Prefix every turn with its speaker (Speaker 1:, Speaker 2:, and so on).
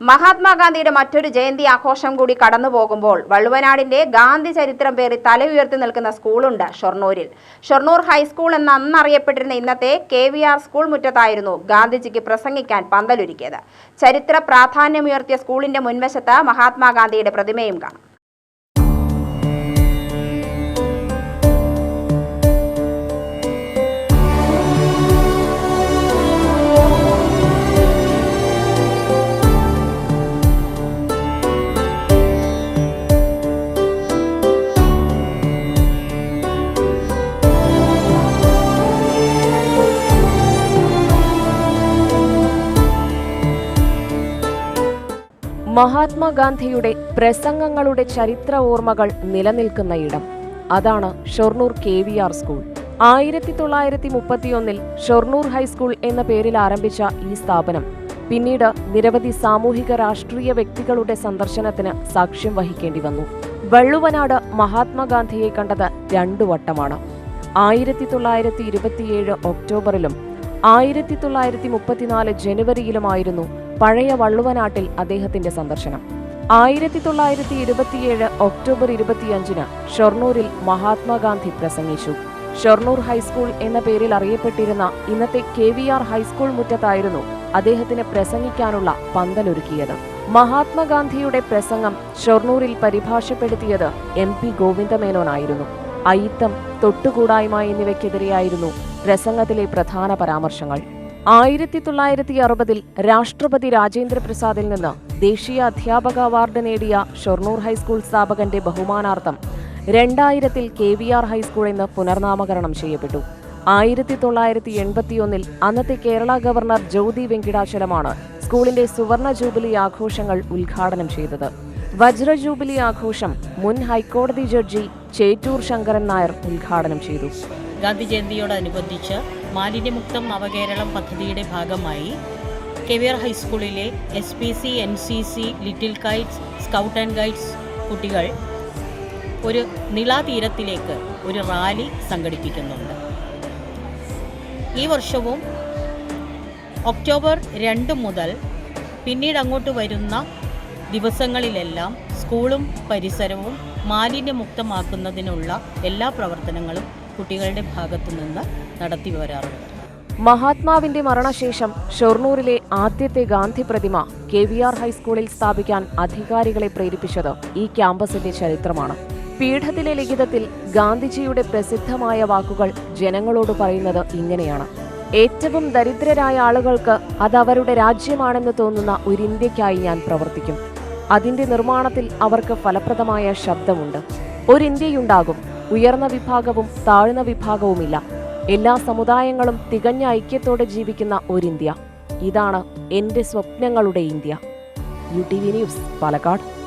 Speaker 1: മഹാത്മാഗാന്ധിയുടെ മറ്റൊരു ജയന്തി ആഘോഷം കൂടി കടന്നു പോകുമ്പോൾ വള്ളുവനാടിന്റെ ഗാന്ധി ചരിത്രം പേറി തല ഉയർത്തി നിൽക്കുന്ന സ്കൂളുണ്ട് ഷൊർണൂരിൽ. ഷൊർണൂർ ഹൈസ്കൂൾ എന്ന് അന്നറിയപ്പെട്ടിരുന്ന ഇന്നത്തെ കെ വി ആർ സ്കൂൾ മുറ്റത്തായിരുന്നു ഗാന്ധിജിക്ക് പ്രസംഗിക്കാൻ പന്തലൊരുക്കിയത്. ചരിത്ര പ്രാധാന്യമുയർത്തിയ സ്കൂളിന്റെ മുൻവശത്ത് മഹാത്മാഗാന്ധിയുടെ പ്രതിമയും കാണാം.
Speaker 2: മഹാത്മാഗാന്ധിയുടെ പ്രസംഗങ്ങളുടെ ചരിത്ര ഓർമ്മകൾ നിലനിൽക്കുന്ന ഇടം. അതാണ് Shoranur K V R school. ആയിരത്തി തൊള്ളായിരത്തി മുപ്പത്തിയൊന്നിൽ ഷൊർണൂർ ഹൈസ്കൂൾ എന്ന പേരിൽ ആരംഭിച്ച ഈ സ്ഥാപനം പിന്നീട് നിരവധി സാമൂഹിക രാഷ്ട്രീയ വ്യക്തികളുടെ സന്ദർശനത്തിന് സാക്ഷ്യം വഹിക്കേണ്ടി വന്നു. വള്ളുവനാട് മഹാത്മാഗാന്ധിയെ കണ്ടത് രണ്ടു വട്ടമാണ്. ആയിരത്തി തൊള്ളായിരത്തി ഇരുപത്തിയേഴ് ഒക്ടോബറിലും ആയിരത്തി തൊള്ളായിരത്തി മുപ്പത്തിനാല് ജനുവരിയിലുമായിരുന്നു പഴയ വള്ളുവനാട്ടിൽ അദ്ദേഹത്തിന്റെ സന്ദർശനം. ആയിരത്തി തൊള്ളായിരത്തി ഇരുപത്തിയേഴ് ഒക്ടോബർ ഇരുപത്തിയഞ്ചിന് ഷൊർണൂരിൽ മഹാത്മാഗാന്ധി പ്രസംഗിച്ചു. ഷൊർണൂർ ഹൈസ്കൂൾ എന്ന പേരിൽ അറിയപ്പെട്ടിരുന്ന ഇന്നത്തെ K V R high school മുറ്റത്തായിരുന്നു അദ്ദേഹത്തിന് പ്രസംഗിക്കാനുള്ള പന്തലൊരുക്കിയത്. മഹാത്മാഗാന്ധിയുടെ പ്രസംഗം ഷൊർണൂരിൽ പരിഭാഷപ്പെടുത്തിയത് എം പി ഗോവിന്ദമേനോനായിരുന്നു. അയിത്തം തൊട്ടുകൂടായ്മ എന്നിവയ്ക്കെതിരെയായിരുന്നു പ്രസംഗത്തിലെ പ്രധാന പരാമർശങ്ങൾ. ആയിരത്തി തൊള്ളായിരത്തി അറുപതിൽ രാഷ്ട്രപതി രാജേന്ദ്ര പ്രസാദിൽ നിന്ന് ദേശീയ അധ്യാപക അവാർഡ് നേടിയ ഷൊർണൂർ ഹൈസ്കൂൾ സ്ഥാപകന്റെ ബഹുമാനാർത്ഥം രണ്ടായിരത്തിൽ കെ വി ആർ ഹൈസ്കൂൾ എന്ന് പുനർനാമകരണം ചെയ്യപ്പെട്ടു. ആയിരത്തി തൊള്ളായിരത്തി എൺപത്തിയൊന്നിൽ അന്നത്തെ കേരള ഗവർണർ ജ്യോതി വെങ്കിടാചലമാണ് സ്കൂളിന്റെ സുവർണ ജൂബിലി ആഘോഷങ്ങൾ ഉദ്ഘാടനം ചെയ്തത്. വജ്ര ജൂബിലി ആഘോഷം മുൻ ഹൈക്കോടതി ജഡ്ജി ചേറ്റൂർ ശങ്കരൻ നായർ ഉദ്ഘാടനം ചെയ്തു.
Speaker 3: ഗാന്ധി ജയന്തിയോടനുബന്ധിച്ച് മാലിന്യമുക്തം നവകേരളം പദ്ധതിയുടെ ഭാഗമായി കെവിയർ ഹൈസ്കൂളിലെ S P C N C C little kites scout and guides കുട്ടികൾ ഒരു നിളാതീരത്തിലേക്ക് ഒരു റാലി സംഘടിപ്പിക്കുന്നുണ്ട്. ഈ വർഷവും ഒക്ടോബർ രണ്ട് മുതൽ പിന്നീട് അങ്ങോട്ട് വരുന്ന ദിവസങ്ങളിലെല്ലാം സ്കൂളും പരിസരവും മാലിന്യമുക്തമാക്കുന്നതിനുള്ള എല്ലാ പ്രവർത്തനങ്ങളും കുട്ടികളുടെ ഭാഗത്തു നിന്ന് നടത്തി വരാറുണ്ട്.
Speaker 2: മഹാത്മാവിന്റെ മരണശേഷം ഷൊർണൂരിലെ ആദ്യത്തെ ഗാന്ധി പ്രതിമ കെ വി ആർ ഹൈസ്കൂളിൽ സ്ഥാപിക്കാൻ അധികാരികളെ പ്രേരിപ്പിച്ചത് ഈ ക്യാമ്പസിന്റെ ചരിത്രമാണ്. പീഠത്തിലെ ലിഖിതത്തിൽ ഗാന്ധിജിയുടെ പ്രസിദ്ധമായ വാക്കുകൾ ജനങ്ങളോട് പറയുന്നത് ഇങ്ങനെയാണ്. ഏറ്റവും ദരിദ്രരായ ആളുകൾക്ക് അത് അവരുടെ രാജ്യമാണെന്ന് തോന്നുന്ന ഒരു ഇന്ത്യക്കായി ഞാൻ പ്രവർത്തിക്കും. അതിന്റെ നിർമ്മാണത്തിൽ അവർക്ക് ഫലപ്രദമായ ശബ്ദമുണ്ട്. ഒരു ഇന്ത്യയുണ്ടാകും. ഉയർന്ന വിഭാഗവും താഴ്ന്ന വിഭാഗവുമില്ല. എല്ലാ സമുദായങ്ങളും തികഞ്ഞ ഐക്യത്തോടെ ജീവിക്കുന്ന ഒരിന്ത്യ. ഇതാണ് എന്റെ സ്വപ്നങ്ങളുടെ India. U T V news Palakkad.